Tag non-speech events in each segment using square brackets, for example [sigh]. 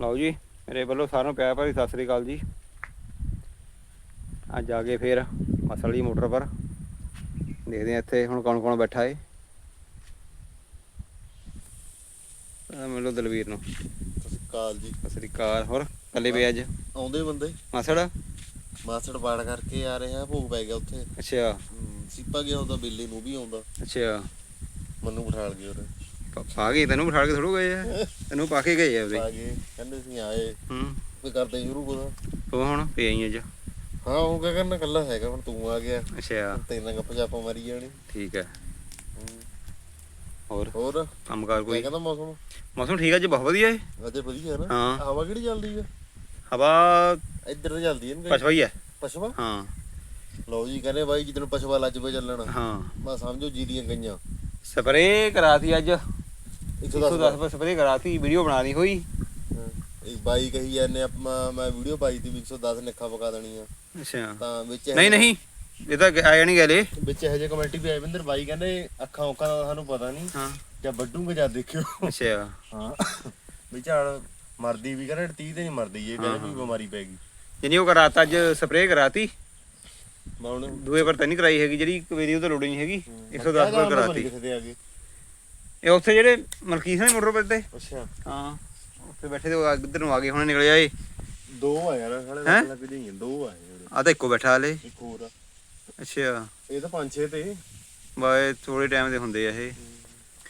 ਲਓ ਜੀ ਮੇਰੇ ਵੱਲੋਂ ਸਾਰਿਆਂ ਨੂੰ ਪਿਆਰ ਭਰੀ ਸਤਿ ਸ੍ਰੀ ਅਕਾਲ ਜੀ। ਅੱਜ ਆ ਗਏ ਫੇਰ ਮਸਲ ਮੋਟਰ ਪਰ। ਦੇਖਦੇ ਆ ਇੱਥੇ ਹੁਣ ਕੌਣ ਕੌਣ ਬੈਠਾ ਏ। ਆ ਮਿਲੋ ਦਲਵੀਰ ਨੂੰ। ਕਾਲ ਜੀ। ਸਤਿ ਸ੍ਰੀ ਅਕਾਲ ਹੋਰ ਕੱਲੇ ਵੇ ਅੱਜ? ਆਉਂਦੇ ਬੰਦੇ। ਮਸੜ? ਮਾਸੜ ਬਾੜ ਕਰਕੇ ਆ ਰਹੇ ਆ ਭੋਗ ਪੈ ਗਿਆ ਉੱਥੇ। ਅੱਛਾ। ਸੀਪਾ ਗਿਆ ਉਹਦਾ ਬਿੱਲੀ ਨੂੰ ਵੀ ਆਉਂਦਾ। ਅੱਛਾ। ਮੈਨੂੰ ਬਿਠਾਲ ਗਏ ਉਰੇ ਪ- ਪਾ ਤੈਨੂੰ ਬਿਠਾ ਕੇ ਥੋੜੂ ਗਏ ਆ। ਤੈਨੂੰ ਪਾ ਕੇ ਗਏ ਆ ਉਹਦੇ। ਆ ਗਏ ਕਹਿੰਦੇ ਸੀ ਆਏ। ਹੂੰ। ਵੀ ਕਰਦੇ ਸ਼ੁਰੂ ਕੋਦਾ ਉਹ ਹੁਣ ਪਈ ਆਈ ਅੱਜ ਹਾਂ ਉਹ ਕਿਆ ਕਰਨਾ ਕੱਲਾ ਹੈਗਾ ਹੁਣ ਤੂੰ ਆ ਗਿਆ। ਅੱਛਾ। ਤੈਨਾਂ ਗੱਪ ਜਾਪਾ ਮਾਰੀ ਜਾਣੀ। ਠੀਕ ਹੈ। ਹਮ, ਹੋਰ? ਹੋਰ? ਕੰਮਕਾਰ ਮੈਂ ਕੋਈ ਕਹਿੰਦਾ ਮੌਸਮ? ਮੌਸਮ ਠੀਕ ਹੈ ਜੀ ਬਹੁਤ ਵਧੀਆ ਏ। ਅੱਜ ਵਧੀਆ ਨਾ? ਹਾਂ। ਹਵਾ ਕਿਹੜੀ ਚੱਲਦੀ ਆ? ਹਵਾ ਇੱਧਰ ਤਾਂ ਚੱਲਦੀ ਹੈ ਨਾ ਹੀ ਹੈ ਹਾਂ। ਲਓ ਜੀ ਕਹਿੰਦੇ ਬਾਈ ਜਿੱਦਣ ਪਛਵਾ ਲੱਜ ਪਏ ਚੱਲਣ। ਹਾਂ। ਮੈਂ ਸਮਝੋ ਜੀ ਦੀਆਂ ਗਈਆਂ। ਸਪਰੇ ਕਰਾਤੀ ਅੱਜ। 110 110 ਪਰ ਸਪਰੇ ਕਰਾਤੀ ਵੀਡੀਓ ਬਣਾਣੀ ਹੋਈ। ਹਾਂ। ਇੱਕ ਬਾਈ ਕਹੀ ਜਾਂਦੇ ਆਪਾਂ ਮੈਂ ਵੀਡੀਓ ਪਾਈ ਤੀ ਵੀ 110 ਨਿੱਖਾ ਪਕਾ ਦੇਣੀ ਆ। ਅੱਛਾ। ਤਾਂ ਵਿੱਚ ਨਹੀਂ ਨਹੀਂ ਇਹ ਤਾਂ ਆਇਆ ਨਹੀਂ ਗਲੇ ਵਿੱਚ ਇਹੋ ਜਿਹੇ ਕਮੈਂਟੀ ਵੀ ਆਏ ਬਿੰਦਰ ਬਾਈ ਕਹਿੰਦੇ ਅੱਖਾਂ ਔਕਾਂ ਦਾ ਸਾਨੂੰ ਪਤਾ ਨਹੀਂ। ਹਾਂ। ਜਾਂ ਵੱਡੂਗੇ ਜਾਂ ਦੇਖਿਓ। ਅੱਛਾ। ਹਾਂ। ਵੀ ਝਾੜ ਮਰਦੀ ਵੀ ਕਹਿੰਦੇ 30 ਤੇ ਨਹੀਂ ਮਰਦੀ ਇਹ ਕਹਿੰਦੇ ਵੀ ਬਿਮਾਰੀ ਪੈ ਗਈ। ਜਿਨੀ ਉਹ ਕਰਾਤਾ ਅੱਜ ਸਪਰੇ ਕਰਾਤੀ। ਦੂਏ ਪਰ ਤਾਂ ਨਹੀਂ ਕਰਾਈ ਹੈਗੀ ਜਿਹੜੀ ਵਾਰੀ ਉਹ ਤਾਂ ਲੋੜ ਨਹੀਂ ਹੈਗੀ। 110 ਪਰ ਕਰਾਤੀ। ਤੇ ਆ ਗਏ ਇਹ ਉੱਥੇ ਜਿਹੜੇ ਮਲਕੀਸ ਨੇ ਮੋਟਰ ਪਰ ਤੇ ਅੱਛਾ। ਹਾਂ ਉੱਥੇ ਬੈਠੇ ਤੇ ਉਹ ਇੱਧਰ ਨੂੰ ਆ ਗਏ ਹੁਣ ਨਿਕਲ ਜਾਏ ਦੋ ਆ ਯਾਰ ਹਲੇ ਹੈਂ? ਲੱਗ ਦੋ ਆ ਜਿਹੜੇ। ਆ ਤਾਂ ਇੱਕੋ ਬੈਠਾ ਹਲੇ। ਇੱਕ ਹੋਰ ਆ। ਅੱਛਾ। ਇਹ ਤਾਂ ਪੰਜ ਛੇ ਤੇ। ਬਾਏ ਥੋੜੇ ਟਾਈਮ ਦੇ ਹੁੰਦੇ ਆ ਇਹ।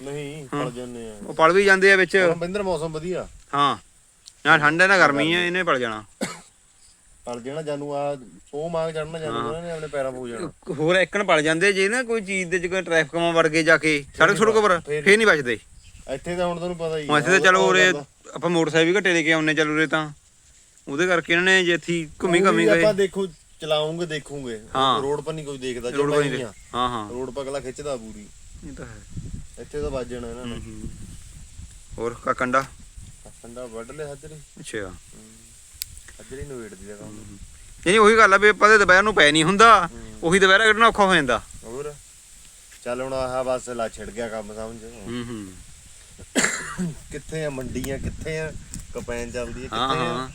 ਨਹੀਂ ਪੜ ਜਾਂਦੇ ਆ। ਉਹ ਪਲ ਵੀ ਜਾਂਦੇ ਆ ਵਿੱਚ। ਹੁਣ ਬਿੰਦਰ ਮੌਸਮ ਵਧੀਆ। ਹਾਂ। ਨਾ ਠੰਡ ਹੈ ਨਾ ਗਰਮੀ ਹੈ ਇਹਨੇ ਪਲ ਜਾਣਾ। ਪੜ ਜਾਣਾ ਜਾਨੂੰ ਆ ਉਹ ਮਾਂਗ ਚੜਨਾ ਜਾਨੂੰ ਉਹਨਾਂ ਨੇ ਆਪਣੇ ਪੈਰਾਂ ਪੂ ਜਾਣਾ ਹੋਰ ਇੱਕਣ ਪਲ ਜਾਂਦੇ ਜੇ ਨਾ ਕੋਈ ਚੀਜ਼ ਦੇ ਚ ਕੋਈ ਟ੍ਰੈਫਿਕ ਮਾ ਵੜ ਕੇ ਜਾ ਕੇ ਸੜਕ ਸੜਕ ਪਰ ਫੇਰ- ਨਹੀਂ ਬਚਦੇ। ਇੱਥੇ ਤਾਂ ਹੁਣ ਤੁਹਾਨੂੰ ਪਤਾ ਹੀ ਹੁਣ ਇੱਥੇ ਤਾਂ ਚਲੋ ਉਰੇ। ਆਪਾਂ ਮੋਟਰਸਾਈਕਲ ਵੀ ਘੱਟੇ ਲੈ ਕੇ ਆਉਨੇ ਚੱਲ ਉਰੇ ਤਾਂ। ਉਹਦੇ ਕਰਕੇ ਇਹਨਾਂ ਨੇ ਜੇ ਇੱਥੇ ਘੁੰਮੀ ਘੁੰਮੀ ਗਏ। ਆਪਾਂ ਦੇਖੋ ਚਲਾਉਂਗੇ ਦੇਖੂਗੇ। ਰੋਡ ਪਰ ਨਹੀਂ ਕੋਈ ਦੇਖਦਾ ਰੋਡ ਪਰ ਨਹੀਂ ਹਾਂ ਹਾਂ ਰੋਡ ਪਰ ਅਗਲਾ ਖਿੱਚਦਾ ਪੂਰੀ। ਇਹ ਤਾਂ ਹੈ। ਇੱਥੇ ਤਾਂ ਵੱਜ ਜਾਣਾ ਇਹਨਾਂ ਨੇ। ਹੋਰ ਕਾ ਕੰਡਾ? ਵੱਢ ਲਿਆ ਹੱਜਰੀ ਅੱਛਾ। ਦਾ ਨਹੀਂ ਉਹੀ ਗੱਲ ਆ ਵੀ ਆਪਾਂ ਦੇ ਦੁਪਹਿਰ ਨੂੰ ਪੈ ਨਹੀਂ ਹੁੰਦਾ ਉਹੀ ਦੁਪਹਿਰ ਕੱਢਣਾ ਔਖਾ ਹੋ ਜਾਂਦਾ। ਹੋਰ? ਚੱਲ ਹੁਣ ਆਹ ਬਸ ਲਾ ਛਿੜ ਗਿਆ ਕੰਮ ਸਮਝ। ਹੂੰ ਹੂੰ। ਕਿੱਥੇ ਆ ਮੰਡੀਆਂ ਕਿੱਥੇ ਆ? ਕਪੈਨ ਚੱਲਦੀ ਹੈ ਹਾਂ ਕਿੱਥੇ ਹਾਂ ਆ?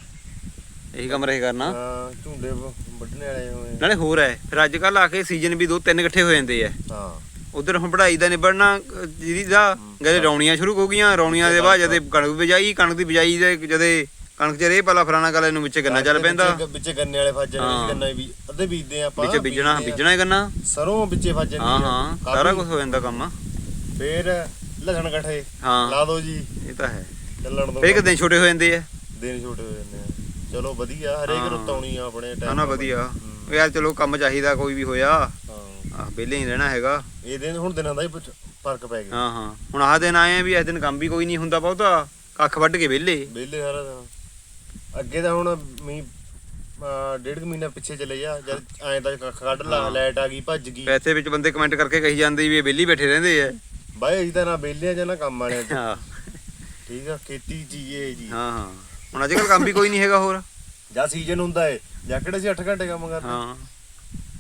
ਇਹੀ ਕੰਮ ਰਹੇ ਕਰਨਾ। ਹਾਂ ਝੁੰਡੇ ਵ- ਵੱਢਣੇ ਵਾਲੇ ਹੋਏ ਆ। ਨਾਲੇ ਹੋਰ ਹੈ ਫਿਰ ਅੱਜ ਕੱਲ ਆ ਕੇ ਸੀਜ਼ਨ ਵੀ ਦੋ ਤਿੰਨ ਇਕੱਠੇ ਹੋ ਜਾਂਦੇ ਆ। ਹਾਂ। ਉਧਰ ਹੁਣ ਪੜਾਈ ਦਾ ਨਿਬੜਨਾ ਅਹ ਜਿਹਦੀ ਦਾ ਗਲੇ ਰੌਣੀਆਂ ਸ਼ੁਰੂ ਹੋ ਗਈਆਂ ਰੌਣੀਆਂ ਦੇ ਬਾਅਦ ਜਦੇ ਕਣਕ ਬਿਜਾਈ ਕਣਕ ਦੀ ਬਿਜਾਈ ਦੇ ਜਦੇ ਕਣਕ ਚ ਰੇ ਪਲਾ ਫਲਾਣਾ ਕਲੇ ਨੂੰ ਵਿੱਚ ਗੰਨਾ ਚੱਲ ਪੈਂਦਾ। ਵਿੱਚ- ਵਿੱਚ ਗੰਨੇ ਵਾਲੇ ਫੱਜ ਹਾਂ। ਗੰਨਾ ਵੀ ਅੱਧੇ ਬੀਜਦੇ ਆ ਆਪਾਂ ਵਿੱਚ ਬੀਜਣਾ ਬੀਜਦੇ ਆ। ਬੀਜਣਾ ਹੀ ਗੰਨਾ। ਸਰੋਂ ਵਿੱਚੇ ਫੱਜ ਹਾਂ ਹਾਂ। ਸਾਰਾ ਕੁਝ ਹੋ ਜਾਂਦਾ ਕੰਮ। ਫੇਰ ਲਸਣ ਇਕੱਠੇ ਹਾਂ। ਲਾ ਦੋ ਜੀ। ਇਹ ਤਾਂ ਹੈ। ਚੱਲਣ ਦੋ ਫਿਰ ਇੱਕ ਦਿਨ ਛੋਟੇ ਹੋ ਜਾਂਦੇ ਆ। ਦਿਨ ਛੋਟੇ ਹੋ ਜਾਂਦੇ ਆ। ਚਲੋ ਵਧੀਆ ਹਰੇਕ ਹਾਂ। ਰੁੱਤ ਆਉਣੀ ਆ ਆਪਣੇ ਨਾ ਟਾਈਮ ਨਾ ਵਧੀਆ। ਉਹ ਯਾਰ ਚਲੋ ਕੰਮ ਚਾਹੀਦਾ ਕੋਈ ਵੀ ਹੋਇਆ। ਹਾਂ। ਆ ਵਿਹਲੇ ਨਹੀਂ ਰਹਿਣਾ ਹੈਗਾ। ਇਹ ਦਿਨ ਹੁਣ ਦਿਨਾਂ ਦਾ ਹੀ ਪੁੱਛ- ਫ਼ਰਕ ਪੈ ਗਿਆ। ਹਾਂ ਹਾਂ। ਹੁਣ ਆਹ ਦਿਨ ਆਏ ਆ ਵੀ ਇਸ ਦਿਨ ਕੰਮ ਵੀ ਕੋਈ ਨਹੀਂ ਹੁੰਦਾ ਬਹੁਤਾ। ਕੱਖ ਵੱਢ ਕੇ ਵਿਹਲੇ। ਵਿਹਲੇ ਸਾਰਾ ਦਿਨ। ਅੱਗੇ ਤਾਂ ਹੁਣ ਮੀ ਡੇਢ ਕੁ ਮਹੀਨਾ ਪਿੱਛੇ ਚਲੇ ਜਾ ਜਦ ਐਂ ਤਾਂ ਕੱਖ ਕੱਢ ਲਾ ਲਾਈਟ ਆ ਗਈ ਭੱਜ ਗਈ। ਪੈਸੇ ਵਿੱਚ ਬੰਦੇ ਕਮੈਂਟ ਕਰਕੇ ਕਹੀ ਜਾਂਦੇ ਵੀ ਇਹ ਵਿਹਲੀ ਬੈਠੇ ਰਹਿੰਦੇ ਆ। ਬਾਈ ਅਸੀਂ ਤਾਂ ਨਾ ਵਿਹਲੇ ਆ ਜਾਂ ਨਾ ਕੰਮ ਵਾਲਿਆਂ ਚ। ਹਾਂ। ਠੀਕ ਆ ਖੇਤੀ ਚੀਏ ਜੀ। ਹਾਂ ਹਾਂ। ਹੁਣ ਅੱਜ ਕੱਲ ਕੰਮ ਵੀ ਕੋਈ ਨਹੀਂ ਹੈਗਾ ਹੋਰ। ਜਾਂ ਸੀਜ਼ਨ ਹੁੰਦਾ ਏ। ਜਾਂ ਕਿਹੜੇ ਸੀ 8 ਘੰਟੇ ਕੰਮ ਕਰਦੇ ਹਾਂ।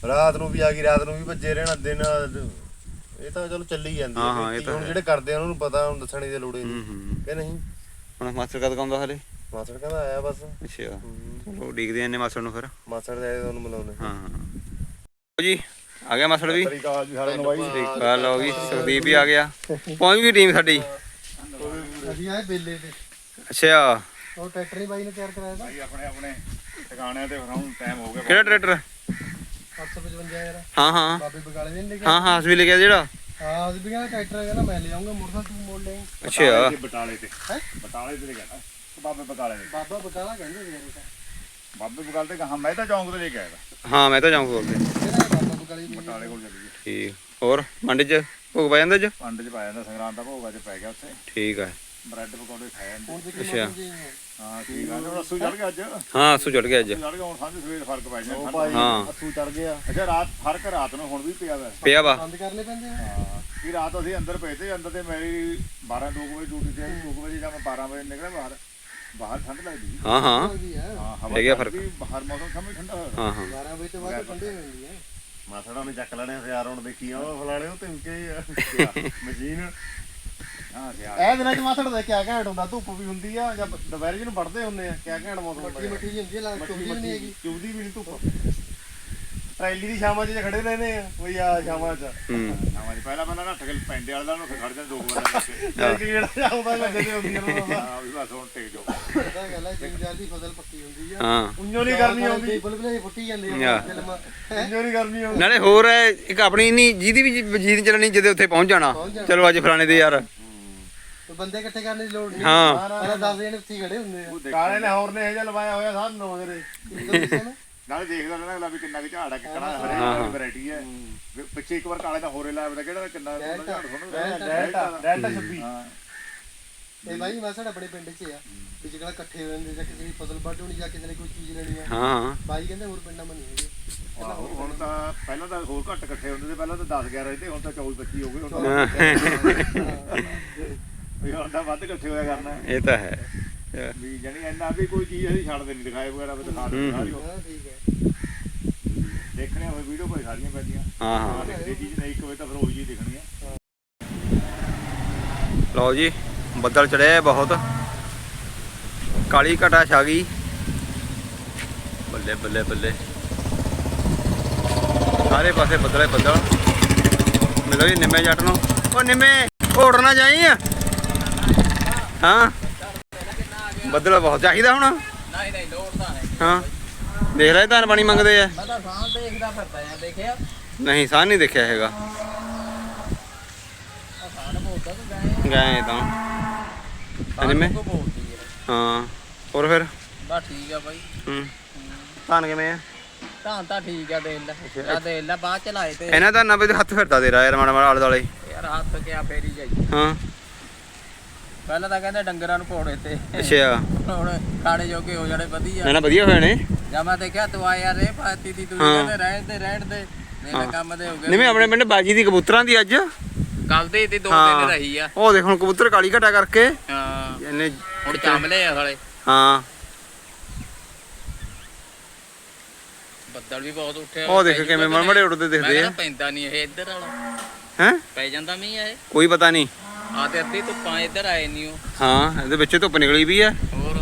ਰਾਤ ਨੂੰ ਵੀ ਆ ਗਈ ਰਾਤ ਨੂੰ ਵੀ ਭੱਜੇ ਰਹਿਣਾ ਦਿਨ ਇਹ ਤਾਂ ਚਲੋ ਚੱਲੀ ਜਾਂਦੀ ਹਾਂ, ਹੁਣ। ਜਿਹੜੇ ਕਰਦੇ ਆ ਉਹਨਾਂ ਨੂੰ ਪਤਾ ਹੁਣ ਦੱਸਣੀ ਦੀ ਲੋੜ ਹੀ ਨਹੀਂ ਕਿ ਨਹੀਂ? ਹੁਣ ਮਾਸਟਰ ਕਦ ਕਾਉਂਦਾ ਹਲੇ? ਮਾਸੜ ਕਹਿੰਦਾ ਆਇਆ ਬਸ। ਅੱਛਾ। ਹੂੰ। ਚਲੋ ਉਡੀਕਦੇ ਆਨੇ ਮਾਸਟਰ ਨੂੰ ਫਿਰ। ਮਾਸੜ ਦੇ ਆਏ ਤੁਹਾਨੂੰ ਮਿਲਾਉਣੇ ਹਾਂ ਹਾਂ। ਲਓ ਜੀ ਆ ਗਿਆ ਮਾਸਟਰ ਵੀ। ਅਕਾਲ ਜੀ ਸਾਰਿਆਂ ਨੂੰ ਬਾਈ। ਆ ਲਓ ਜੀ ਸੁਖਦੀਪ ਵੀ ਆ ਗਿਆ। ਪਹੁੰਚ ਗਈ ਟੀਮ ਸਾਡੀ। ਅਸੀਂ ਆਏ ਬੇਲੇ ਤੇ। ਅੱਛਾ। ਉਹ ਟਰੈਕਟਰ ਹੀ ਬਾਈ ਨੇ ਤਿਆਰ ਕਰਾਇਆ ਤਾਂ। ਆਪਣੇ ਆਪਣੇ ਟਿਕਾਣਿਆਂ ਤੇ ਫਿਰ ਹੁਣ ਟਾਈਮ ਹੋ ਗਿਆ ਕਿਹੜਾ ਟਰੈਕਟਰ? 755 ਯਾਰ। ਹਾਂ ਹਾਂ। ਬਾਬੇ ਬਗਾਲੇ ਦੇ ਨੇ ਹਾਂ ਹਾਂ ਅਸਵੀ ਲਿਖਿਆ ਜਿਹੜਾ। ਹਾਂ ਅਸੀਂ ਵੀ ਕਹਿੰਦਾ ਟਰੈਕਟਰ ਹੈਗਾ ਨਾ ਮੈਂ ਲੈ ਆਉਂਗਾ ਮੋਟਰਸਾਈਕਲ ਤੂੰ ਮੋੜ ਲੈ। ਅੱਛਾ। ਬਟਾਲੇ ਤੇ ਬਟਾਲੇ ਤੇ ਕਹਿੰਦਾ ਬਾਬੇ ਬਟਾਲੇ ਦੇ। ਬਾਬਾ ਕਹਿੰਦੇ ਨੇ ਤਾਂ। ਬਾਬੇ ਬਟਾਲੇ ਤੇ ਕਹਾ? ਮੈਂ ਤਾਂ ਚੌਂਕ ਤੇ ਲੈ ਕੇ ਆਇਆ ਤਾ। ਹਾਂ ਮੈਂ ਤਾਂ ਜਾਊਂ ਬੋਲਦੇ ਇਹਦਾ ਬਾਬਾ ਬਗਾਲੀ ਦੀ ਬਟਾਲੇ ਕੋਲ ਚੱਲੀ ਗਈ। ਠੀਕ। ਹੋਰ ਮੰਡੀ ਚ ਭੋਗ ਪੈ ਜਾਂਦਾ ਅੱਜ ਪੰਡ ਚ ਪਾਇਆ ਜਾਂਦਾ ਸੰਗਰਾਂਦ ਦਾ ਭੋਗ ਅੱਜ ਪੈ ਗਿਆ ਉੱਥੇ। ਠੀਕ ਹੈ ਬ੍ਰੈਡ ਪਕੌੜੇ ਖਾਏ ਜਾਂਦੇ। ਹੁਣ ਅੱਛਾ। ਹਾਂ ਠੀਕ ਆ। ਉਹ ਅਸੂ ਚੜ ਗਿਆ ਅੱਜ। ਹਾਂ ਅਸੂ ਚੜ ਗਿਆ ਅੱਜ। ਚੜ ਗਿਆ ਹੁਣ ਸਾਂਝ ਸਵੇਰ ਫ਼ਰਕ ਪੈ ਜਾਂਦਾ ਹਾਂ। ਅਸੂ ਚੜ ਗਿਆ। ਅੱਛਾ ਰਾਤ ਫ਼ਰਕ ਰਾਤ ਨੂੰ ਹੁਣ ਵੀ ਪਿਆ ਵਾ। ਪਿਆ ਵਾ। ਬੰਦ ਕਰਨੇ ਪੈਂਦੇ ਆ। ਹਾਂ ਕਿ ਰਾਤ ਅਸੀਂ ਅੰਦਰ ਪਏ ਤੇ ਅੰਦਰ ਤੇ ਮੇਰੀ 12 2 ਵਜੇ ਡਿਊਟੀ ਤੇ 2 ਵਜੇ ਜਾਂ ਮੈਂ 12 ਵਜੇ ਨਿਕਲਿਆ ਬਾਹਰ। ਬਾਹਰ ਠੰਡ ਲੱਗਦੀ। ਹਾਂ ਹਾਂ। ਹੁੰਦੀ ਹੈ ਹਵਾ ਚੱਲਦੀ, ਬਾਹਰ ਮੌਸਮ ਸਮਝ ਠੰਡਾ। ਹੋਇਆ ਹਾਂ ਹਾਂ। 12 ਵਜੇ ਤੋਂ ਬਾਅਦ ਠੰਡੇ ਹੋ ਜਾਂਦੀ ਹੈ ਮਾਸੜਾ ਨੇ ਚੱਕ ਲੈਣੇ ਹਥਿਆਰ ਹੁਣ ਦੇਖੀ ਆ ਉਹ ਫਲਾਣੇ ਉਹ ਤਿੰਕੇ ਆ। ਮਸ਼ੀਨ। ਹਾਂ ਸਿਆਲ ਇਹ ਦਿਨਾਂ ਚ ਮਾਥੜ ਦੇ ਕਿਆ ਘੈਂਟ ਹੁੰਦਾ ਧੁੱਪ ਵੀ ਹੁੰਦੀ ਆ ਜਾਂ ਦੁਪਹਿਰੇ ਜਿਹਨੂੰ ਵੜਦੇ ਹੁੰਦੇ ਆ ਕਿਆ ਘੈਂਟ ਮੌਸਮ ਹੁੰਦਾ ਮੱਠੀ ਮੱਠੀ ਜਿਹੀ ਹੁੰਦੀ ਹੈ ਲਾ ਨਹੀਂ ਹੈਗੀ। ਚੁਬਦੀ ਵੀ ਨਹੀਂ ਧੁੱਪ। ਟਰੈਲੀ ਦੀ ਸ਼ਾਮਾਂ 'ਚ ਜੇ ਖੜੇ ਰਹਿੰਦੇ ਆ ਬਈ ਆ ਸ਼ਾਮਾਂ 'ਚ। ਹੂੰ। ਹਾਂ ਜੀ ਪਹਿਲਾਂ ਪਹਿਲਾਂ ਨੱਠ ਕੇ ਪੈਂਡੇ ਵਾਲਾ ਨੂੰ ਖੜ ਜਾਂਦੇ ਦੋ ਕੁ ਵਾਰ ਜੇ ਕਿਹੜਾ ਜਾਉਂਦਾ ਲੱਗੇ ਤੇ ਹੁੰਦੀਆਂ ਨੇ ਹਾਂ ਵੀ ਬਸ ਹੁਣ ਟਿਕ ਜਾਓ ਪਤਾ ਗੱਲ ਹੈ ਜਿੰਜਾਰ ਦੀ ਫਸਲ ਪੱਕੀ ਹੁੰਦੀ ਆ। ਹਾਂ। ਉਈਓ ਨਹੀਂ ਕਰਨੀ ਆਉਂਦੀ। ਬੁਲਬੁਲੇ ਫੁੱਟੀ ਜਾਂਦੇ ਯਾ। ਆ ਫਿਲਮ ਉਈਓ ਨਹੀਂ ਕਰਨੀ ਆਉਂਦੀ। ਨਾਲੇ ਹੋਰ ਹੈ ਇੱਕ ਆਪਣੀ ਨਹੀਂ ਜਿਹਦੀ ਵੀ ਜੀਤ ਚੱਲਣੀ ਜਿਹਦੇ ਉੱਥੇ ਪਹੁੰਚ ਜਾਣਾ। ਚਲੋ ਅੱਜ ਫਲਾਣੇ ਦੇ ਯਾਰ। ਬੰਦੇ ਇਕੱਠੇ ਕਰਨ ਦੀ ਲੋੜ ਨਹੀਂ। ਹਾਂ। ਪਹਿਲਾਂ 10 ਜਣੇ ਉੱਥੇ ਖੜੇ ਹੁੰਦੇ ਆ। ਕਾਲੇ ਨੇ ਹੋਰ ਨੇ ਇਹ ਜਿਹਾ ਲਵਾਇਆ ਹੋਇਆ ਸਾਧ ਨੋ ਨਾ ਨਾਲੇ ਦੇਖਦਾ ਰਹਿਣਾ ਅਗਲਾ ਵੀ ਕਿੰਨਾ ਕੁ ਝਾੜ ਹੈ ਕਿੰਨਾ ਹਰੇਕ। ਵੈਰਾਈਟੀ ਹੈ। ਪਿੱਛੇ ਇੱਕ ਵਾਰ ਕਾਲੇ ਦਾ ਹੋਰੇ ਲਾਇਆ ਪਤਾ ਕਿਹੜਾ ਕਿੰਨਾ ਝਾੜ ਸੋਹਣਾ ਡੈਲਟਾ। ਡੈਲਟਾ 26 ਇਹ ਬਾਈ ਮਸੜ ਆਪਣੇ ਪਿੰਡ 'ਚ ਆ ਵੀ ਜਿਹੜਾ ਇਕੱਠੇ ਹੋ ਜਾਂਦੇ ਜਾਂ ਕਿਸੇ ਦੀ ਫਸਲ ਵੱਢ ਹੋਣੀ ਜਾਂ ਕਿਸੇ ਨੇ ਕੋਈ ਚੀਜ਼ ਲੈਣੀ ਆ। ਹਾਂ। ਬਾਈ ਕਹਿੰਦੇ ਹੋਰ ਪਿੰਡਾਂ ਮਾ ਨਹੀਂ ਹੈਗੇ ਆਹੋ, ਹੁਣ ਤਾਂ ਪਹਿਲਾਂ ਤਾਂ ਹੋਰ ਘੱਟ ਇਕੱਠੇ ਹੁੰਦੇ ਸੀ ਪਹਿਲਾਂ ਤਾਂ 10 11 ਤੇ ਹੁਣ ਤਾਂ 24 25 ਹੋ ਗਏ ਹੁਣ। ਵੀ ਹੁਣ ਤਾਂ ਵੱਧ ਇਕੱਠੇ ਹੋਇਆ ਕਰਨਾ। ਇਹ ਤਾਂ ਹੈ। ਵੀ ਜਾਨੀ ਇੰਨਾ ਵੀ ਕੋਈ ਚੀਜ਼ ਅਸੀਂ ਛੱਡਦੇ ਨਹੀਂ ਦਿਖਾਏ ਵਗੈਰਾ ਵੀ ਦਿਖਾ ਦੇ ਸਾਰੀ ਠੀਕ ਹੈ। ਦੇਖਣੇ ਹੋਏ ਵੀਡੀਓ ਭਾਈ ਸਾਰੀਆਂ ਪੈਂਦੀਆਂ। ਹਾਂ ਹਾਂ। ਹਾਂ ਦੇਖਦੇ ਚੀਜ਼ ਨਹੀਂ ਇੱਕ ਤਾਂ ਫਿਰ ਉਹੀ ਚੀਜ਼ ਦਿਖਣੀ ਆ। ਲਓ ਜੀ। ਬੱਦਲ ਚੜਿਆ ਬਹੁਤ। ਕਾਲੀ ਘਟਾ ਛਾ ਗਈ ਬੱਲੇ ਬੱਲੇ ਬੱਲੇ। ਸਾਰੇ ਪਾਸੇ ਬੱਦਲ ਬੱਦਲ। ਮਿਲੋ ਜੀ ਨਿੰਮੇ ਜੱਟ ਨੂੰ। ਉਹ ਨਿੰਮੇ ਓੜ ਨਾ ਜਾਈ। ਆ ਹਾਂ। ਬੱਦਲ ਬਹੁਤ ਚਾਹੀਦਾ ਹੁਣ। ਨਹੀਂ ਨਹੀਂ ਲੋੜਦਾ ਨਹੀਂ ਹਾਂ। ਦੇਖ ਰਹੇ ਧਾਨ ਪਾਣੀ ਮੰਗਦੇ ਆ। ਮੈਂ ਤਾਂ ਸਾਹ ਦੇਖਦਾ ਫਿਰਦਾ ਆ ਦੇਖਿਆ? ਨਹੀਂ ਸਾਹ ਨਹੀਂ ਦੇਖਿਆ ਹੈਗਾ। ਤੂੰ ਗਏ ਤਾਂ। ਬੋਲਦੀ ਹੈ। ਹੋਰ ਫਿਰ? ਬਸ ਠੀਕ ਆ ਬਾਈ। ਹੂੰ। ਧਾਨ ਕਿਵੇਂ ਆ? ਤਾਂ ਤਾਂ ਠੀਕ ਆ ਦੇਖ ਲੈ। ਆ ਦੇਖ ਲੈ ਬਾਅਦ ਚ ਲਾਏ ਤੇ। ਇਹਨਾਂ ਦਾ ਨਾ ਵੀ ਹੱਥ ਫਿਰਦਾ ਤੇਰਾ ਯਾਰ ਮਾੜਾ ਮਾੜਾ ਆਲੇ ਦੁਆਲੇ। ਯਾਰ ਹੱਥ ਕਿਆ ਫੇਰੀ ਜਾਈ। ਹਾਂ। ਪਹਿਲਾਂ ਤਾਂ ਕਹਿੰਦੇ ਡੰਗਰਾਂ ਨੂੰ ਪੌੜੇ ਤੇ। ਅੱਛਾ। ਹੁਣ ਖਾਣੇ ਜੋਗੇ ਹੋ ਜਾਣੇ ਵਧੀਆ। ਨਾ ਵਧੀਆ ਹੋਏ ਨੇ। ਜਾਂ ਮੈਂ ਦੇਖਿਆ ਤੂੰ ਆ ਯਾਰ ਇਹ ਪਾਤੀ ਦੀ ਹਾਂ। ਕਹਿੰਦੇ ਰਹਿਣ ਦੇ ਰਹਿਣ ਦੇ। ਨਹੀਂ ਕੰਮ ਦੇ ਹੋ ਗਏ। ਨਿਵੇਂ ਆਪਣੇ ਪਿੰਡ ਬਾਜੀ ਦੀ ਕਬੂਤਰਾਂ ਦੀ ਅੱਜ। ਕੱਲ ਦੇ ਤੇ ਦੋ ਹਾਂ। ਦਿਨ ਰਹੀ ਆ। ਉਹ ਦੇਖ ਹੁਣ ਕਬੂਤਰ ਕਾਲੀ ਘਟਾ ਕਰਕੇ ਹਾਂ। ਇਹਨੇ ਹੁਣ ਚਾਂਬਲੇ ਆ ਸਾਲੇ। ਹਾਂ। ਬੱਦਲ ਵੀ ਬਹੁਤ ਉੱਠਿਆ। ਉਹ ਦੇਖ ਕਿਵੇਂ ਮੜਮੜੇ ਉੱਡਦੇ ਦਿਖਦੇ ਆ। ਪੈਂਦਾ ਨਹੀਂ ਇਹ ਇੱਧਰ ਵਾਲਾ। ਹੈ? ਪੈ ਜਾਂਦਾ ਮੀਂਹ ਇਹ। ਕੋਈ ਪਤਾ ਨਹੀਂ। ਆ ਤੇ ਅੱਧੀ ਧੁੱਪਾਂ ਇੱਧਰ ਆਏ ਨਹੀਂ ਉਹ। ਹਾਂ ਇਹਦੇ ਵਿੱਚ ਧੁੱਪ ਨਿਕਲੀ ਵੀ ਆ। ਹੋਰ।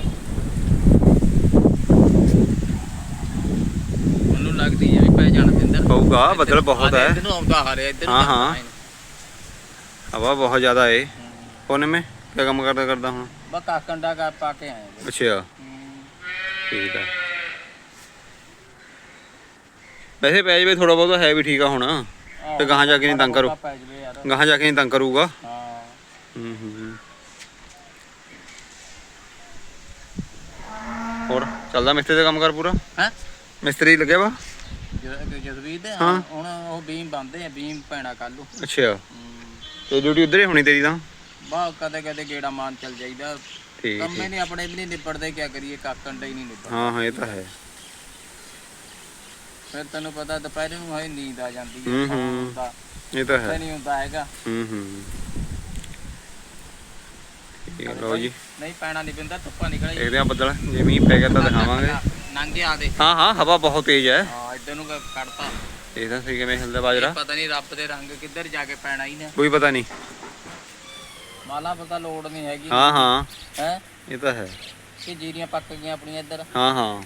ਉਹਨੂੰ ਲੱਗਦੀ ਹੈ ਵੀ ਪੈ ਜਾਣ ਦੇ ਅੰਦਰ ਪਊਗਾ ਬੱਦਲ ਬਹੁਤ ਹੈ ਇੱਧਰ ਨੂੰ ਆਉਂਦਾ ਹਾਰੇ ਇੱਧਰ ਹਾਂ, ਹਾਂ। ਆਉਂਦਾ ਹਵਾ ਬਹੁਤ ਜ਼ਿਆਦਾ ਏ। ਉਹ ਨਿਵੇਂ ਕੀ ਕੰਮ ਕਰਦਾ ਕਰਦਾ ਹੁਣ? ਬਸ ਕਾਕੰਡਾ ਕਰ ਪਾ ਕੇ ਆਏ। ਬਸ। ਅੱਛਾ। ਹੂੰ। ਠੀਕ ਆ। ਵੈਸੇ ਪੈ ਜਵੇ ਥੋੜਾ ਬਹੁਤ ਹੈ ਵੀ ਠੀਕ ਆ ਹੁਣ। ਤੇ ਗਾਹਾਂ ਜਾ ਕੇ ਨਹੀਂ ਤੰਗ ਕਰੋ। ਮਾੜਾ ਮੋਟਾ ਪੈ ਜਾਵੇ ਯਾਰ। ਗਾਹਾਂ ਜਾ ਕੇ ਨਹੀਂ ਤੰਗ ਕਰੂਗਾ। ਹਾਂ। ਹੂੰ ਹੂੰ ਹੂੰ। ਹੋਰ ਚੱਲਦਾ ਮਿਸਤਰੀ ਦਾ ਕੰਮ ਕਰ ਪੂਰਾ? ਹੈ? ਮਿਸਤਰੀ ਲੱਗਿਆ ਵਾ? ਜਸਵੀਰ ਦੇ? ਹਾਂ। ਹੁਣ ਉਹ ਬੀਮ ਬੰਦੇ ਆ ਬੀਮ ਪੈਣਾ ਕੱਲ ਨੂੰ। ਅੱਛਾ। ਤੇ ਡਿਊਟੀ ਉਧਰ ਹੀ ਹੋਣੀ ਤੇਰੀ ਤਾਂ? ਬਾ ਕਦੇ ਕਦੇ ਗੇੜਾ ਮਾਨ ਚੱਲ ਜਾਈਦਾ। ਠੀਕ ਕੰਮ ਹੀ ਨਹੀਂ ਆਪਣੇ ਵੀ ਨਹੀਂ ਨਿਬੜਦੇ ਕਿਆ ਕਰੀਏ ਕਾਕੰਡਾ ਹੀ ਨਹੀਂ ਨਿਬੜਦਾ। ਹਾਂ ਹਾਂ ਇਹ ਤਾਂ ਹੈ। ਫਿਰ ਤੈਨੂੰ ਪਤਾ ਦੁਪਹਿਰੇ ਨੂੰ ਹੈ ਨੀਂਦ ਆ ਜਾਂਦੀ ਹੂੰ, ਹੈ ਇਹ ਤਾਂ ਹੈ। ਨਹੀਂ ਹੁੰਦਾ ਹੈਗਾ। ਹੂੰ ਹੂੰ ਠੀਕ ਹੈ ਲਓ ਜੀ। ਨਹੀਂ ਪੈਣਾ ਨਹੀਂ ਪੈਂਦਾ ਧੁੱਪਾਂ ਨਿਕਲ ਦੇਖਦੇ ਆ ਬੱਦਲ ਜੇ ਮੀਂਹ ਪੈ ਗਿਆ ਤਾਂ ਦਿਖਾਵਾਂਗੇ। ਨੰਗੇ ਆ ਦੇ ਹਾਂ ਹਾਂ ਹਵਾ ਬਹੁਤ ਤੇਜ਼ ਹੈ। ਹਾਂ ਇੱਧਰ ਨੂੰ ਕ- ਕੱਢਤਾ। ਇਹ ਤਾਂ ਸਹੀ ਕਿਵੇਂ ਹਿਲਦਾ ਬਾਜਰਾ? ਪਤਾ ਨਹੀਂ ਰੱਬ ਦੇ ਰੰਗ ਕਿੱਧਰ ਜਾ ਕੇ ਪੈਣਾ ਹੀ ਨੇ। ਕੋਈ ਪਤਾ ਨਹੀਂ ਮਾਲਾ ਪਤਾ ਲੋੜ ਨਹੀਂ ਹੈਗੀ। ਹਾਂ ਹਾਂ। ਹੈ? ਇਹ ਤਾਂ ਹੈ। ਕਿ ਜੀਰੀਆਂ ਪੱਕ ਗਈਆਂ ਆਪਣੀਆਂ ਇੱਧਰ। ਹਾਂ ਹਾਂ।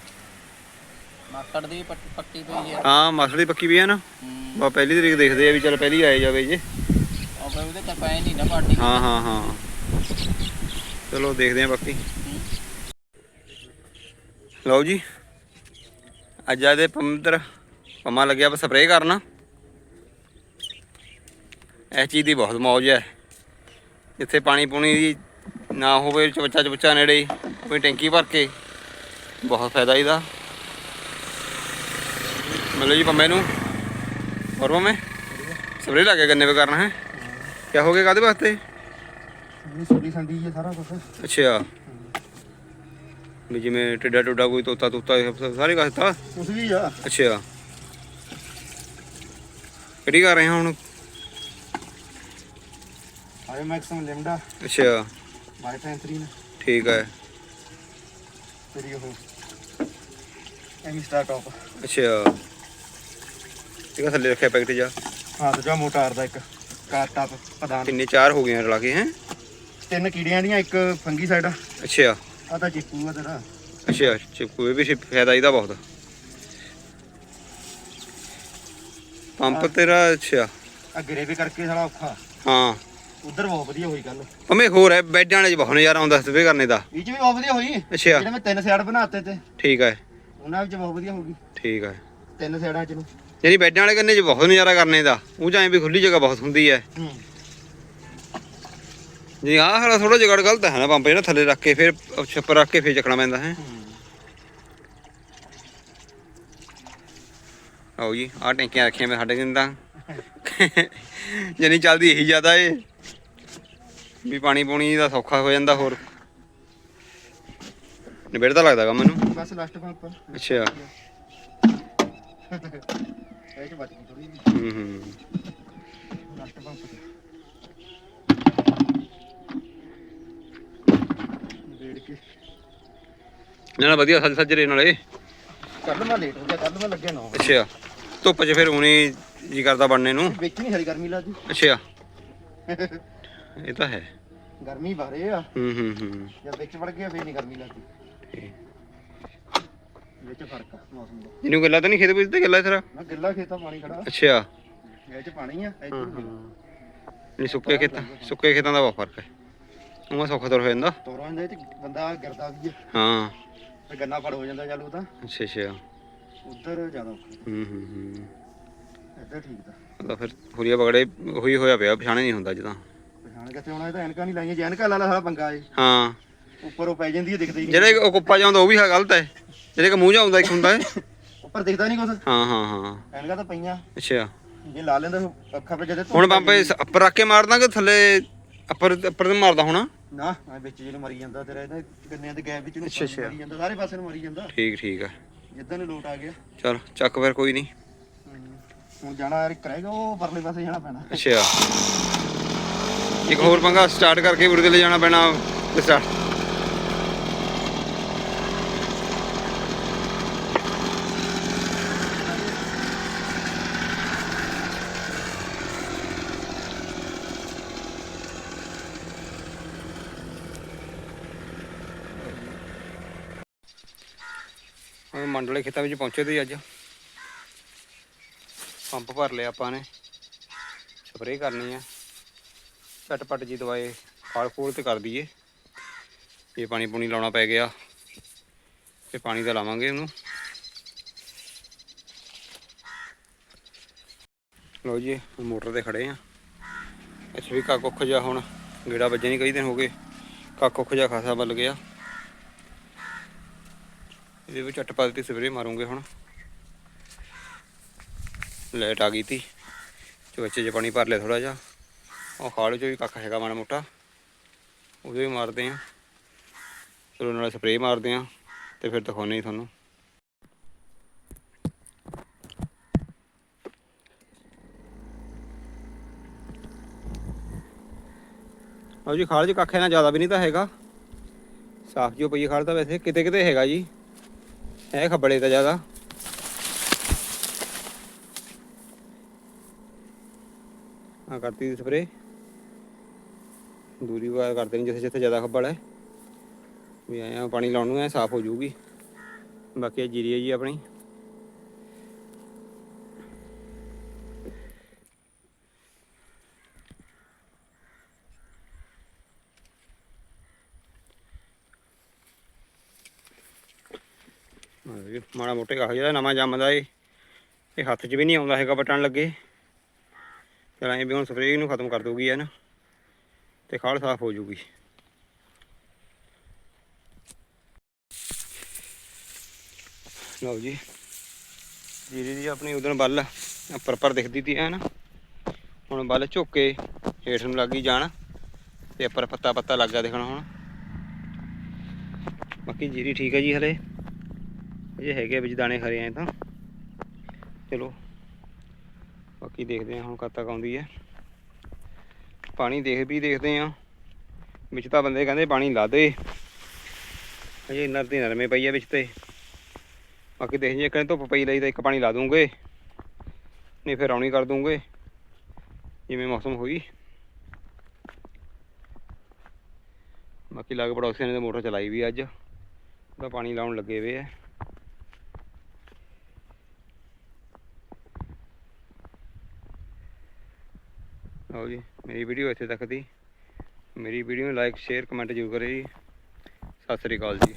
ਮਾਸੜ ਦੀ ਵੀ ਪੱਕ- ਪੱਕੀ ਪਈ ਹੈ। ਹਾਂ ਮਸਲੀ ਪੱਕੀ ਵੀ ਹੈ ਨਾ। ਹੂੰ। ਬਾ ਪਹਿਲੀ ਤਰੀਕ ਦੇਖਦੇ ਆ ਵੀ ਚੱਲ ਪਹਿਲੀ ਆਏ ਜਾਵੇ ਜੇ। ਉਹ ਫਿਰ ਉਹਦੇ ਤੇ ਪੈ ਨਹੀਂ ਨਾ ਪਾਰਟੀ। ਹਾਂ ਹਾਂ ਹਾਂ। ਚਲੋ ਦੇਖਦੇ ਆ ਬਾਕੀ। ਲਓ ਜੀ। ਅੱਜ ਆਦੇ ਪੰਦਰ ਪੰਮਾ ਲੱਗਿਆ ਵਾ ਸਪਰੇਅ ਕਰਨਾ। ਇਹ ਚੀਜ਼ ਦੀ ਬਹੁਤ ਮੌਜ ਹੈ। ਜਿੱਥੇ ਪਾਣੀ ਪੂਣੀ ਦੀ ਨਾ ਹੋਵੇ ਚਵੱਚਾ ਚਵੱਚਾ ਨੇੜੇ ਕੋਈ ਟੈਂਕੀ ਭਰ ਕੇ ਬਹੁਤ ਫਾਇਦਾ ਇਹਦਾ। ਮਿਲੋ ਜੀ ਪੰਮੇ ਨੂੰ। ਹੋਰ ਪੰਮੇ? ਸਪਰੇਅ ਲਾ ਕੇ ਗੰਨੇ ਪੇ ਕਰਨਾ ਹੈ। ਕਿਆ ਹੋ ਗਿਆ ਕਾਦੇ ਵਾਸਤੇ? ਸੁਣੀ ਸੰਦੀ ਹੈ ਸਾਰਾ ਕੁਝ ਅੱਛਾ ਵੀ ਜਿਵੇਂ ਟਿੱਡਾ ਟੁੱਡਾ ਕੋਈ ਤੋਤਾ ਤੁੱਤਾ ਇਹ ਸਾਰੇ ਕਹਤਾ ਕੁਝ ਵੀ ਆ। ਅੱਛਾ। ਕਿਹੜੀ ਕਰ ਰਹੇ ਹੋ ਹੁਣ? ਆਏ ਮੈਕਸਮ ਲਿਮਡਾ। ਅੱਛਾ। ਬਾਈ ਪੈਂਤਰੀ ਨੇ। ਠੀਕ ਹੈ। ਤੇਰੀ ਉਹ ਐਮ ਸਟਾਰ ਟਾਪ ਅੱਛਾ। ਇਹਦਾ ਥੱਲੇ ਰੱਖਿਆ ਪੈਕਟ ਜਾ। ਹਾਂ ਦੂਜਾ ਮੋਟਾਰ ਦਾ ਇੱਕ। ਕਾਰ ਟਾਪ ਪ੍ਰਧਾਨ ਕਿੰਨੇ ਚਾਰ ਹੋ ਗਏ ਰਲਾ ਕੇ ਹੈ? ਤਿੰਨ ਕੀੜਿਆਂ ਦੀਆਂ ਇੱਕ ਫੰਗੀ ਸਾਈਡ ਅੱਛਾ। ਆ ਤਾਂ ਚਿੱਕੂ ਆ ਤੇਰਾ। ਅੱਛਾ ਚਿਪਕੂ ਇਹ ਵੀ ਸੀ ਫਾਇਦਾ ਇਹਦਾ ਬਹੁਤ। ਪੰਪ ਤੇਰਾ ਅੱਛਾ। ਆ ਗਰੇਵੇ ਕਰਕੇ ਸਾਲਾ ਔਖਾ। ਹਾਂ। ਉਧਰ ਬਹੁਤ ਵਧੀਆ ਹੋਈ ਗੱਲ। ਪੰਮੇ ਹੋਰ ਹੈ ਬੈਡਾਂ ਵਾਲੇ ਚ ਬਹੁਤ ਨਜ਼ਾਰਾ ਆਉਂਦਾ ਕਰਨੇ ਦਾ। ਇਹ ਚ ਵੀ ਬਹੁਤ ਵਧੀਆ ਹੋਈ। ਅੱਛਾ। ਜਿਹੜੇ ਮੈਂ ਤਿੰਨ ਸਾਈਡ ਬਣਾਤੇ ਤੇ ਠੀਕ ਹੈ। ਉਹਨਾਂ ਵਿੱਚ ਬਹੁਤ ਵਧੀਆ ਹੋ ਗਈ। ਠੀਕ ਹੈ। ਤਿੰਨ ਸਾਈਡਾਂ ਚ ਨੂੰ। ਯਾਨੀ ਬੈਡਾਂ ਵਾਲੇ ਕੰਨੇ ਚ ਬਹੁਤ ਨਜ਼ਾਰਾ ਕਰਨੇ ਦਾ। ਉਹ ਚਾਹੇ ਵੀ ਖੁੱਲੀ ਜਗ੍ਹਾ ਬਹੁਤ ਹੁੰਦੀ ਹੈ। ਹੂੰ। ਜੀ ਆਹ ਹਾਲਾ ਥੋੜਾ ਜਗੜ ਗਲਤ ਹੈ ਨਾ ਪੰਪ ਜਿਹੜਾ ਥੱਲੇ ਰੱਖ ਕੇ ਫਿਰ ਛੱਪਰ ਰੱਖ ਕੇ ਫਿਰ ਚੱਕਣਾ ਪੈਂਦਾ ਹੈ। ਆਓ ਜੀ ਆਹ ਟੈਂਕੀਆਂ ਰੱਖੀਆਂ ਮੈਂ ਸਾਡੇ ਤਾਂ। ਜਾਨੀ ਚੱਲਦੀ ਇਹੀ ਜ਼ਿਆਦਾ ਏ। ਵੀ ਪਾਣੀ ਪੂਣੀ ਦਾ ਸੌਖਾ ਹੋ ਜਾਂਦਾ ਹੋਰ। ਨਿਬੇੜਦਾ ਲੱਗਦਾਗਾ ਮੈਨੂੰ ਬਸ ਲਾਸਟ ਪੰਪ। ਅੱਛਾ। ਇਹ ਚ ਬਚ ਗਈ ਥੋੜੀ ਹੂੰ ਹੂੰ। ਲਾਸਟ ਪੰਪ ਤੇ ਵੇੜ ਕੇ ਨਾ ਨਾ ਵਧੀਆ ਸੱਜ ਸੱਜਰੇ ਨਾਲੇ ਕੱਲ ਮੈਂ ਲੇਟ ਹੋ ਗਿਆ ਕੱਲ ਮੈਂ ਲੱਗਿਆ ਨਾ ਅੱਛਾ ਧੁੱਪ 'ਚ ਫਿਰ ਹੁਣੇ ਜੀ ਕਰਦਾ ਬਣਨੇ ਨੂੰ। ਵਿੱਚ ਨਹੀਂ ਹਰੀ ਗਰਮੀ ਲੱਗਦੀ? ਅੱਛਾ। [laughs] ਇਹ ਤਾਂ ਹੈ। ਗਰਮੀ ਬਾਰੇ ਆ। ਹੂੰ ਹੂੰ ਹੂੰ। ਜਦ ਵਿੱਚ ਵੜ ਗਿਆ ਫੇਰ ਨਹੀਂ ਗਰਮੀ ਲੱਗਦੀ। ਵਿੱਚ ਫ਼ਰਕ ਆ ਮੌਸਮ ਦਾ। ਇਹਨੂੰ ਗੱਲਾਂ ਤਾਂ ਨਹੀਂ ਖੇਤ ਵਿੱਚ ਤੇ ਗੱਲਾਂ ਤੇਰਾ ਮੈਂ ਗਿੱਲਾ ਖੇਤਾਂ ਪਾਣੀ ਖੜਾ। ਅੱਛਾ। ਇਹ ਚ ਪਾਣੀ ਆ ਗਿੱਲਾ। ਨਹੀਂ ਸੁੱਕੇ ਖੇਤਾਂ ਸੁੱਕੇ ਖੇਤਾਂ ਦਾ ਬਹੁਤ ਫ਼ਰਕ ਹੈ। ਉਹ ਸੌਖਾ ਤੁਰ ਹੋ ਜਾਂਦਾ। ਤੋਰਾਂ ਜਾਂਦਾ ਇਹ ਚ ਬੰਦਾ ਗਿਰਦਾ ਵੀ ਆ। ਹਾਂ। ਤੇ ਗੰਨਾ ਫੜ ਹੋ ਜਾਂਦਾ ਚੱਲ ਉਹ ਤਾਂ। ਅੱਛਾ ਅੱਛਾ। ਉਧਰ ਜ਼ਿਆਦਾ ਔਖਾ। ਹੂੰ ਹੂੰ ਹੂੰ। ਇੱਧਰ ਠੀਕ ਦਾ ਉਹਦਾ ਫਿਰ ਹੁਰੀਆ ਬਗੜੇ ਹੋਈ ਹੋਇਆ ਪਿਆ ਪਛਾਣੇ ਨਹੀਂ ਹੁੰਦਾ ਜਦਾਂ ਪਛਾਣ ਕਿੱਥੇ ਆਉਣਾ ਇਹ ਤਾਂ ਐਨਕਾਂ ਨਹੀਂ ਲਾਈਆਂ ਜੇ ਐਨਕਾਂ ਲਾ ਲਾ ਸਾਲਾ ਪੰਗਾ ਏ ਹਾਂ। ਉੱਪਰ ਉਹ ਪੈ ਜਾਂਦੀ ਹੈ ਦਿਖਦਾ ਹੀ ਨਹੀਂ। ਜਿਹੜੇ ਉਹ ਕੁੱਪਾ ਜਾਂਦਾ ਉਹ ਵੀ ਹੈ ਗਲਤ ਹੈ। ਜਿਹੜੇ ਕਿ ਮੂੰਹ ਆਉਂਦਾ ਇੱਕ ਹੁੰਦਾ ਹੈ। ਉੱਪਰ ਦਿਖਦਾ ਨਹੀਂ ਕੁਛ। ਹਾਂ ਹਾਂ ਹਾਂ। ਐਨਕਾਂ ਤਾਂ ਪਈਆਂ। ਅੱਛਾ। ਜੇ ਲਾ ਲੈਂਦਾ ਤਾਂ ਅੱਖਾਂ 'ਤੇ ਜਦੇ ਹੁਣ ਪੈ ਪੰਪੇ ਜਾਂਦੀ। ਉੱਪਰ ਰੱਖ ਕੇ ਮਾਰਦਾ ਕਿ ਥੱਲੇ ਉੱਪਰ ਉੱਪਰ ਤੇ ਮਾਰਦਾ ਹੋਣਾ? ਨਾ ਐ ਵਿੱਚ ਜਿਹਨੂੰ ਮਰੀ ਜਾਂਦਾ ਤੇਰਾ ਇਹਦਾ ਗੰਨਿਆਂ ਦੇ ਗੈਪ ਵਿੱਚ ਨੂੰ ਅੱਛਾ, ਅੱਛਾ। ਮਰੀ ਜਾਂਦਾ ਸਾਰੇ ਪਾਸੇ ਨੂੰ ਮਰੀ ਜਾਂਦਾ। ਠੀਕ ਠੀਕ ਹੈ ਜਿੱਦਾਂ ਨੂੰ ਲੋਟ ਆ ਗਿਆ। ਚਲ ਚੱਕ ਫਿਰ ਕੋਈ ਨਹੀਂ। ਹੁਣ ਜਾਣਾ ਯਾਰ ਇੱਕ ਉਹ ਪਰਲੇ ਪਾਸੇ ਜਾਣਾ ਪੈਣਾ। ਅੱਛਾ। ਇੱਕ ਹੋਰ ਪੰਗਾ ਸਟਾਰਟ ਕਰਕੇ ਉਰਦੇ ਲੈ ਜਾਣਾ ਪੈਣਾ ਤੇ ਸਟਾਰਟ। ਹੁਣ ਮੰਡਲੇ ਖੇਤਾਂ ਵਿੱਚ ਪਹੁੰਚੇ ਤੇ ਅੱਜ। ਪੰਪ ਭਰ ਲਿਆ ਆਪਾਂ ਨੇ। ਸਪਰੇਅ ਕਰਨੀ ਆ। ਝਟਪਟ ਜੀ ਦਵਾਈ ਖਾਲ ਖੋਲ ਤੇ ਕਰ ਦਈਏ। ਇਹ ਪਾਣੀ ਪੂਣੀ ਲਾਉਣਾ ਪੈ ਗਿਆ। ਤੇ ਪਾਣੀ ਦਾ ਲਾਵਾਂਗੇ ਉਹਨੂੰ। ਲਓ ਜੀ ਮੋਟਰ ਤੇ ਖੜੇ ਆ। ਇੱਥੇ ਵੀ ਕੱਖ ਕੁੱਖ ਜਾ ਹੁਣ ਗੇੜਾ ਵੱਜੇ ਨਹੀਂ ਕਈ ਦਿਨ ਹੋ ਗਏ। ਕੱਖ ਕੁੱਖ ਜਾ ਖਾਸਾ ਬਲ ਗਿਆ। ਇਹਦੇ ਵਿੱਚ ਝਟਪਟ ਤੇ ਸਪਰੇਅ ਮਾਰੂਗੇ ਹੁਣ। ਲਾਈਟ ਆ ਗਈ ਤੀ। ਤੇ 'ਚ ਪਾਣੀ ਭਰ ਲਿਆ ਥੋੜਾ ਜਿਹਾ। ਉਹ ਖਾਲ ਚ ਵੀ ਕੱਖ ਹੈਗਾ ਮਾੜਾ ਮੋਟਾ। ਉਹਦੇ ਵੀ ਮਾਰਦੇ ਆ। ਚਲੋ ਨਾਲੇ ਸਪਰੇਅ ਮਾਰਦੇ ਆ ਤੇ ਫਿਰ ਦਿਖਾਉਂਦੇ ਤੁਹਾਨੂੰ। ਆਓ ਜੀ, ਖਾਲ ਚ ਕੱਖ ਇਹਨਾਂ ਜ਼ਿਆਦਾ ਵੀ ਨਹੀਂ ਤਾਂ ਹੈਗਾ। ਸਾਫ਼ ਜਿਹਾ ਪਈ ਹੈ ਖਾਲ ਤਾਂ ਵੈਸੇ। ਕਿਤੇ ਕਿਤੇ ਹੈਗਾ ਜੀ। ਹੈ ਖੱਬੜੇ ਤਾਂ ਜ਼ਿਆਦਾ। ਆ ਕਰਤੀ ਸਪਰੇ ਦੂਰੀ ਵਾਰ ਕਰਦੇ ਨੇ ਜਿੱਥੇ ਜਿੱਥੇ ਜ਼ਿਆਦਾ ਖੱਬਲ ਹੈ। ਵੀ ਆਇਆ ਪਾਣੀ ਲਾਉਣ ਨੂੰ ਐ ਸਾਫ਼ ਹੋ ਜਾਊਗੀ। ਬਾਕੀ ਇਹ ਜੀਰੀ ਹੈ ਜੀ ਆਪਣੀ। ਹਾਂ ਮਾੜਾ ਮੋਟੇ ਕਾ ਜਿਹੜਾ ਨਵਾਂ ਜੰਮਦਾ ਏ। ਇਹ ਹੱਥ 'ਚ ਵੀ ਨਹੀਂ ਆਉਂਦਾ ਹੈਗਾ ਬਟਣ ਲੱਗੇ। ਚਲ ਐਂ ਵੀ ਹੁਣ ਸਪਰੇਅ ਨੂੰ ਖਤਮ ਕਰ ਦੂਗੀ ਹੈ ਨਾ ਤੇ ਖਾਲ ਸਾਫ਼ ਹੋ ਜੂਗੀ। ਲਓ ਜੀ, ਜੀਰੀ ਦੀ ਆਪਣੀ ਉਧਰ ਬੱਲ ਉੱਪਰ ਪਰ ਦਿਖਦੀ ਤੀ ਹੈ ਨਾ ਹੁਣ ਬੱਲ ਝੁੱਕ ਕੇ ਹੇਠ ਨੂੰ ਲੱਗੀ ਜਾਣ, ਤੇ ਉੱਪਰ ਪੱਤਾ ਪੱਤਾ ਲੱਗਾ ਦਿਖਣਾ ਹੁਣ। ਬਾਕੀ ਜੀਰੀ ਠੀਕ ਹੈ ਜੀ ਹਲੇ। ਇਹ ਹੈਗੇ ਵਿੱਚ ਦਾਣੇ ਖਰੇ ਆਏ ਤਾਂ। ਚਲੋ, ਬਾਕੀ ਦੇਖਦੇ ਹਾਂ ਹੁਣ ਕਦ ਤੱਕ ਆਉਂਦੀ ਹੈ। ਪਾਣੀ ਦੇਖ ਵੀ ਦੇਖਦੇ ਆ ਵਿੱਚ ਤਾਂ ਬੰਦੇ ਕਹਿੰਦੇ ਪਾਣੀ ਲਾ ਦੇ। ਅਜੇ ਨਰਦੀ ਨਰਮੇ ਪਈ ਆ ਵਿੱਚ ਤੇ। ਬਾਕੀ ਦੇਖ ਜੇ ਕਹਿੰਦੇ ਧੁੱਪ ਪਈ ਲਈ ਤਾਂ ਇੱਕ ਪਾਣੀ ਲਾ ਦੂੰਗੇ। ਨਹੀਂ ਫਿਰ ਆਉਣੀ ਕਰ ਦੂੰਗੇ। ਜਿਵੇਂ ਮੌਸਮ ਹੋਈ। ਬਾਕੀ ਲਾਗ ਪੜੋਸੀਆਂ ਨੇ ਤਾਂ ਮੋਟਰ ਚਲਾਈ ਵੀ ਅੱਜ। ਉਹਦਾ ਪਾਣੀ ਲਾਉਣ ਲੱਗੇ ਹੋਏ ਆ। ਲਓ ਜੀ, ਮੇਰੀ ਵੀਡੀਓ ਇੱਥੇ ਤੱਕ ਦੀ। ਮੇਰੀ ਵੀਡੀਓ ਨੂੰ ਲਾਈਕ ਸ਼ੇਅਰ ਕਮੈਂਟ ਜ਼ਰੂਰ ਕਰਿਓ ਜੀ। ਸਤਿ ਸ੍ਰੀ ਅਕਾਲ ਜੀ।